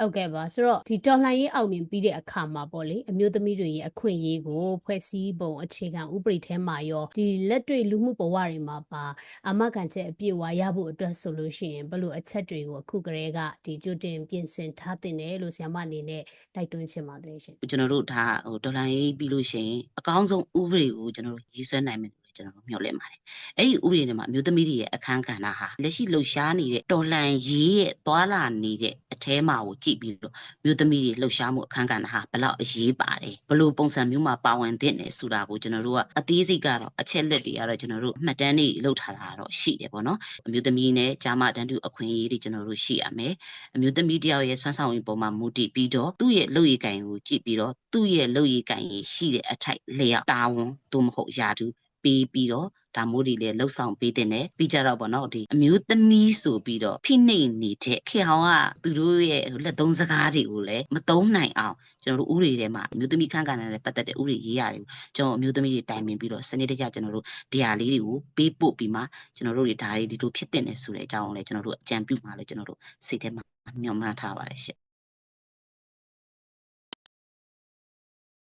ဟုတ်ကဲ့ပါဆိုတော့ဒီတော်လှန်ရေးအောင်မြင်ပြီးတဲ့အခါမှာပေါ့လေအမျိုးသမီးတွေရဲ့အခွင့်အရေးကိုဖွဲ့စည်းပုံအခြေခံဥပဒေထဲမှာရောဒီလက်တွေ့လူမှုဘဝတွေမှာပါအမကန်ချက်အပြည့်အဝရဖို့အတွက်ဆိုလို့ရှိရင်ဘယ်လိုအချက်တွေကိုအခုကတည်းကဒီကြိုတင်ပြင်ဆင်ထားတင်တယ်လို့ဆရာမအနေနဲ့တိုက်တွန်းချင်ပါတယ်ရှင်ကျွန်တော်တို့ဒါဟိုဒေါ်လာရေးပြီးလို့ရှိရင်အကောင်းဆုံးဥပဒေကိုကျွန်တော်တို့ရေးဆွဲနိုင်မယ်လို့ ကျွန်တော်တို့မျှော်လင့်ပါတယ်။အဲ့ဒီဥပဒေတွေမှာအမျိုးသမီးတွေရဲ့အခန်းကဏ္ဍဟာလက်ရှိလှုပ်ရှားနေတဲ့တော်လှန်ရေးရဲ့သွာလာနေတဲ့အแทမှာကိုကြည့်ပြီးတော့မျိုးသမီးတွေလှုပ်ရှားမှုအခန်းကဏ္ဍဟာဘယ်လောက်အရေးပါတယ်ဘယ်လိုပုံစံမျိုးမှာပါဝင်သင့်တယ်ဆိုတာကိုကျွန်တော်တို့ကအသေးစိတ်ကတော့အချက်လက်တွေကတော့ကျွန်တော်တို့အမှတ်တမ်းတွေလုပ်ထားတာတော့ရှိတယ်ပေါ့နော်အမျိုးသမီးနဲ့ဂျာမတန်းတူအခွင့်အရေးတွေကျွန်တော်တို့ရှိရမယ်အမျိုးသမီးတယောက်ရဲ့ဆွမ်းဆောင်ရည်ပုံမှာမူတည်ပြီးတော့သူ့ရဲ့လုပ်ရည်ကံကိုကြည့်ပြီးတော့သူ့ရဲ့လုပ်ရည်ကံရရှိတဲ့အထိုက်လျောက်တာဝန်သို့မဟုတ်ယာတူ ပေးပြီးတော့ဒါမိုးတွေလည်းလှုပ်ဆောင်ပေးတဲ့နဲ့ပြီးကြတော့ဗောနော်ဒီအမျိုးသမီးဆိုပြီးတော့ဖိနှိပ်နေတဲ့ခေဟောင်းကသူတို့ရဲ့လက်သုံးစကားတွေကိုလည်းမသုံးနိုင်အောင်ကျွန်တော်တို့ဥပဒေထဲမှာအမျိုးသမီးခန့်ကဏ္ဍနဲ့ပတ်သက်တဲ့ဥပဒေရေးရတယ်ကျွန်တော်အမျိုးသမီးတွေတိုင်ပင်ပြီးတော့စနစ်တကျကျွန်တော်တို့ဒီဟာလေးတွေကိုပေးပို့ပြီးမှကျွန်တော်တို့တွေဒါတွေဒီလိုဖြစ်တဲ့နေဆိုတဲ့အကြောင်းကိုလည်းကျွန်တော်တို့အကြံပြုမှလည်းကျွန်တော်တို့စိတ်ထဲမှာမျှော်မှန်းထားပါတယ်ရှင့်